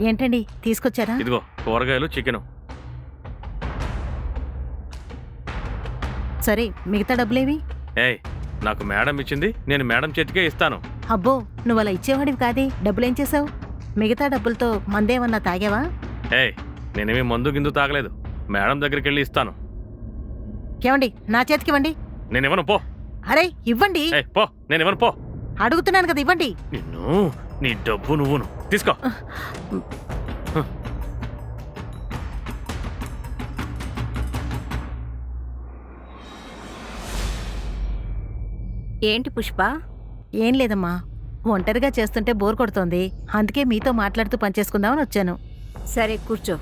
ఏంటండి? తీసుకొచ్చారా? ఇదిగో కూరగాయలు చికెను. సరే మిగతా డబ్బులేవి? ఏయ్ నాకు మేడం ఇచ్చింది నేను మేడం చేతికే ఇస్తాను. అబ్బో నువ్వు అలా ఇచ్చేవాడివి కాదే డబ్బులేం చేసావు మిగతా డబ్బులతో మందేమన్నా తాగావా? ఏయ్ నేనేమి మందు గిందు తాగలేదు. మేడం దగ్గరికి వెళ్ళి ఇస్తాను. ఏమండి నా చేతికి ఇవ్వండి. నేను ఇవ్వను పో. అరే ఇవ్వండి. ఏయ్ పో నేను ఇవ్వను పో. అడుగుతున్నాను కదా ఇవ్వండి. నిన్ను నీ డబ్బు నువ్వును. తీసుకో. ఏంటి పుష్ప? ఏం లేదమ్మా. ఒంటరిగా చేస్తుంటే బోర్ కొడుతోంది. అందుకే మీతో మాట్లాడుతూ పనిచేసుకుందామని వచ్చాను. సరే కూర్చో.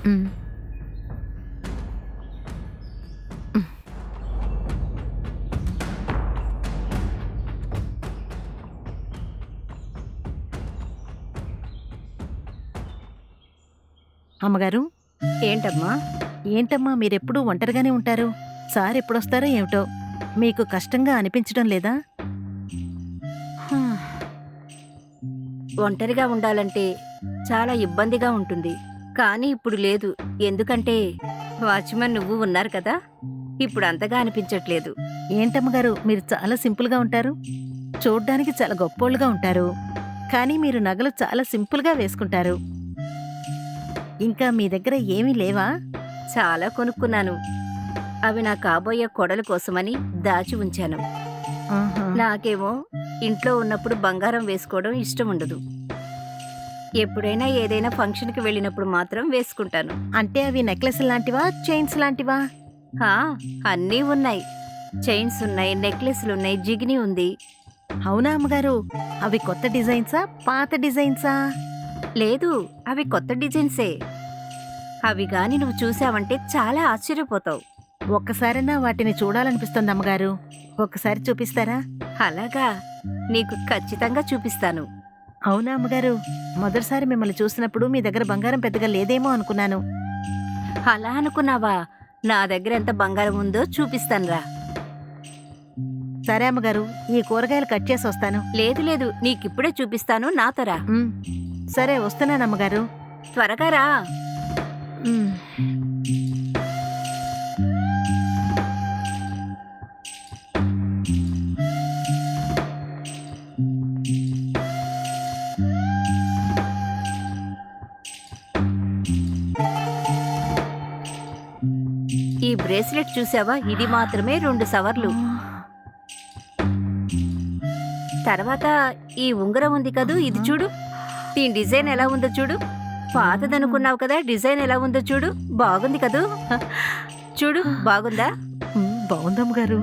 అమ్మగారు? ఏంటమ్మా? ఏంటమ్మా మీరెప్పుడూ ఒంటరిగానే ఉంటారు? సార్ ఎప్పుడొస్తారో ఏమిటో? మీకు కష్టంగా అనిపించడం లేదా? ఒంటరిగా ఉండాలంటే చాలా ఇబ్బందిగా ఉంటుంది. కానీ ఇప్పుడు లేదు. ఎందుకంటే వాచ్మెన్ నువ్వు ఉన్నారు కదా. ఇప్పుడు అంతగా అనిపించట్లేదు. ఏంటమ్మగారు మీరు చాలా సింపుల్గా ఉంటారు? చూడ్డానికి చాలా గొప్పోళ్ళుగా ఉంటారు. కానీ మీరు నగలు చాలా సింపుల్గా వేసుకుంటారు. ఇంకా మీ దగ్గర ఏమీ లేవా? చాలా కొనుక్కున్నాను. అవి నా కాబోయే కొడల కోసమని దాచి ఉంచాను. నాకేమో ఇంట్లో ఉన్నప్పుడు బంగారం వేసుకోవడం ఇష్టం ఉండదు. ఎప్పుడైనా ఏదైనా ఫంక్షన్కి వెళ్ళినప్పుడు మాత్రం వేసుకుంటాను. అంటే అవి నెక్లెస్ లాంటివా చైన్స్ లాంటివా? హా, అన్నీ ఉన్నాయి. చైన్స్ ఉన్నాయి నెక్లెస్లు ఉన్నాయి జిగిని ఉంది. అవునా అమ్మగారు? అవి కొత్త డిజైన్సా పాత డిజైన్సా? లేదు అవి కొత్త డిజైన్సే. అవి గాని నువ్వు చూసావంటే చాలా ఆశ్చర్యపోతావు. ఒక్కసారైనా వాటిని చూడాలనిపిస్తుంది అమ్మగారు. ఒక్కసారి చూపిస్తారా? అలాగా. నీకు ఖచ్చితంగా చూపిస్తాను. అవునా అమ్మగారు? మొదటిసారి మిమ్మల్ని చూసినప్పుడు మీ దగ్గర బంగారం పెద్దగా లేదేమో అనుకున్నాను. అలా అనుకున్నావా? నా దగ్గర ఎంత బంగారం ఉందో చూపిస్తానురా. సరే అమ్మగారు ఈ కూరగాయలు కట్ చేసి వస్తాను. లేదు లేదు నీకిప్పుడే చూపిస్తాను నాతోరా. సరే వస్తున్నాను అమ్మగారు. త్వరగా రా. ఈ బ్రేస్లెట్ చూసావా? ఇది మాత్రమే రెండు సవర్లు. తర్వాత ఈ ఉంగరం ఉంది కదూ? ఇది చూడు. దీని డిజైన్ ఎలా ఉందో చూడు. పాతదనుకున్నావు కదా డిజైన్ ఎలా ఉందో చూడు. బాగుంది కదూ. చూడు బాగుందా? ఉమ్, బాగుంది అమ్మగారు.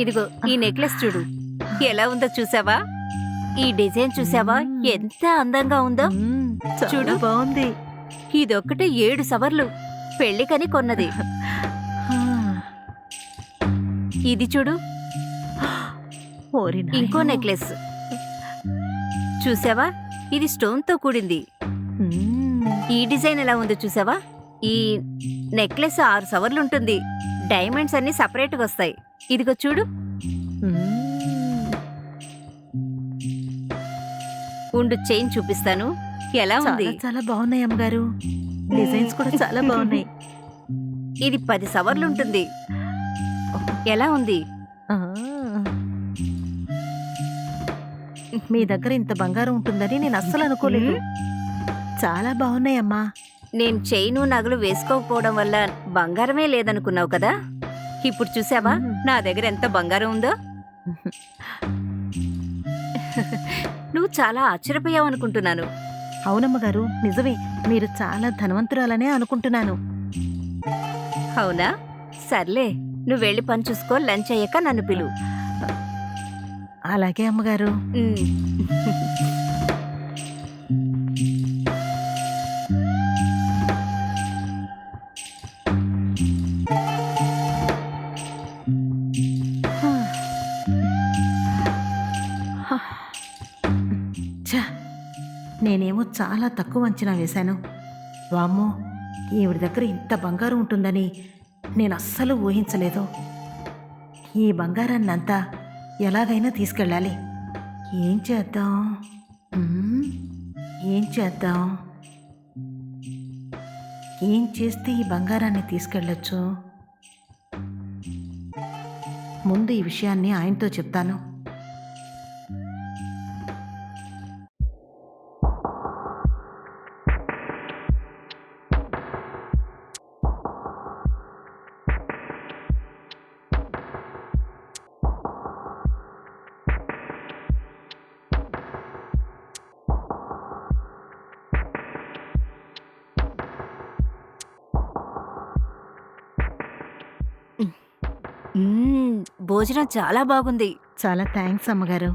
ఇదిగో ఈ నెక్లెస్ చూడు. ఎలా ఉందో చూసావా? ఈ డిజైన్ చూసావా? ఎంత అందంగా ఉందో. చూడు. బాగుంది. ఇదొక్కటే ఏడు సవర్లు. పెళ్ళికని కొన్నది. ఇది చూడు. ఇంకో. నెక్లెస్. చూసావా? ఇది స్టోన్తో కూడింది. ఈ డిజైన్ ఎలా ఉందో చూసావా? ఈ నెక్లెస్ ఆరు సవర్లు ఉంటుంది. డైమండ్స్ అన్ని సపరేట్గా వస్తాయి. ఇదిగో చూడు. ఉండు చైన్ చూపిస్తాను. ఎలా ఉంది? చాలా చాలా బాగున్నాయి అమ్మగారు. డిజైన్స్ కూడా చాలా బాగున్నాయి. ఇది పది సవర్లు ఉంటుంది. ఎలా ఉంది? మీ దగ్గర ఇంత బంగారం ఉంటుందని నేను అస్సలు అనుకోలేదు. చాలా బాగున్నాయి అమ్మా నేను చైను నగలు వేసుకోకపోవడం వల్ల బంగారమే లేదనుకున్నావు కదా? ఇప్పుడు చూసావా. నా దగ్గర ఎంత బంగారం ఉందో? నువ్వు చాలా ఆశ్చర్యపోయావు అనుకుంటున్నాను. అవునమ్మగారు నిజమే. మీరు చాలా ధనవంతురాలనే అనుకుంటున్నాను. అవునా? సర్లే నువ్వు వెళ్ళి పని చూసుకో లంచ్ అయ్యాక నన్ను పిలు. అలాగే అమ్మగారు ఛ! నేనేమో చాలా తక్కువ అంచనా వేశాను వామ్మో ఈవిడ దగ్గర ఇంత బంగారం ఉంటుందని నేను అస్సలు ఊహించలేదు ఈ బంగారాన్నంతా ఎలాగైనా తీసుకెళ్ళాలి. ఏం చేద్దాం? ఏం చేద్దాం? ఏం చేస్తే ఈ బంగారాన్ని తీసుకెళ్ళొచ్చు? ముందు ఈ విషయాన్ని ఆయనతో చెప్తాను. భోజనం చాలా బాగుంది. చాలా థ్యాంక్స్ అమ్మగారు.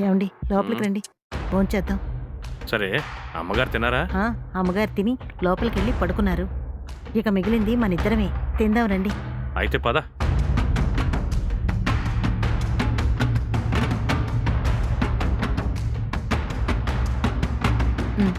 ఏమండి లోపలికి రండి. ఫోన్ చేద్దాం. సరే అమ్మగారు తిన్నారా? ఆ, అమ్మగారు తిని లోపలికి వెళ్ళి పడుకున్నారు. ఇక మిగిలింది మన ఇద్దరమే. తిందాం రండి. అయితే పద. ఏమండి?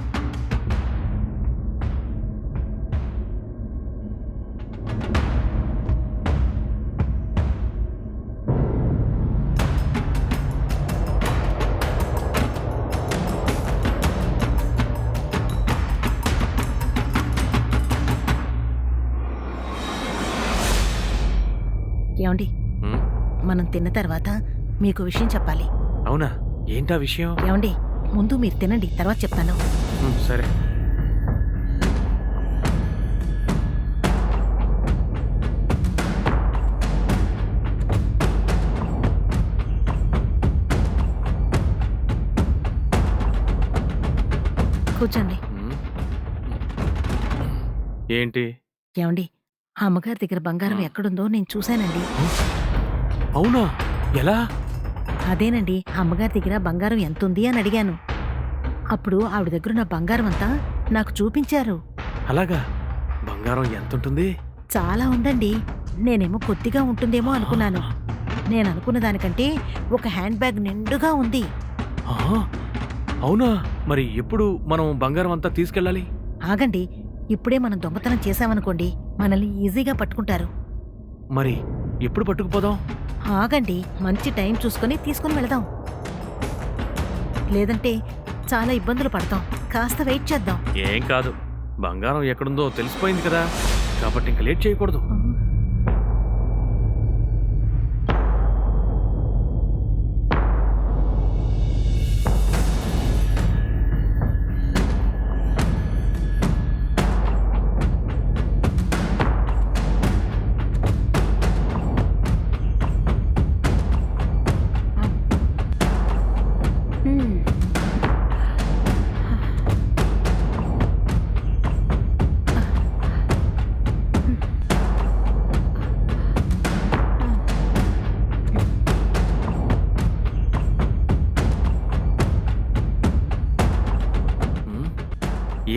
మనం తిన్న తర్వాత మీకు విషయం చెప్పాలి. అవునా? ఏంటా విషయం? ఏమండి? ముందు మీరు తినండి తర్వాత చెప్తాను. సరే. కూర్చోండి. ఏంటి? ఏమండి ఆ అమ్మగారి దగ్గర బంగారం. ఎక్కడుందో నేను చూశానండి. అవునా? ఎలా? అదేనండి అమ్మగారి దగ్గర బంగారం ఎంతుంది అని అడిగాను. అప్పుడు ఆవిడ దగ్గర ఉన్న బంగారం అంతా నాకు చూపించారు. అలాగా? బంగారం ఎంత ఉంటుంది చాలా ఉందండి. నేనేమో కొద్దిగా ఉంటుందేమో అనుకున్నాను. నేను అనుకున్న దానికంటే ఒక హ్యాండ్ బ్యాగ్ నిండుగా ఉంది. అవునా? మరి ఎప్పుడు మనం బంగారం అంతా తీసుకెళ్ళాలి? ఆగండి ఇప్పుడే మనం దొంగతనం చేశామనుకోండి మనల్ని ఈజీగా పట్టుకుంటారు. మరి ఎప్పుడు పట్టుకుపోదాం? ఆగండి మంచి టైం చూసుకొని తీసుకుని వెళదాం. లేదంటే చాలా ఇబ్బందులు పడతాం. కాస్త వెయిట్ చేద్దాం. ఏం కాదు. బంగారం ఎక్కడుందో తెలిసిపోయింది కదా. కాబట్టి ఇంక లేట్ చేయకూడదు.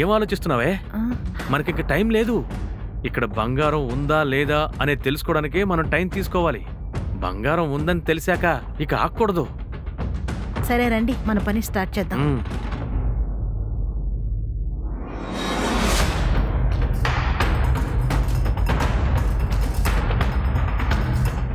ఏం ఆలోచిస్తున్నావే? ఆ, మనకింక టైం లేదు. ఇక్కడ బంగారం ఉందా లేదా అనేది తెలుసుకోవడానికే మనం టైం తీసుకోవాలి. బంగారం ఉందని తెలిసాక ఇక ఆగకూడదు. సరే రండి. మన పని స్టార్ట్ చేద్దాం.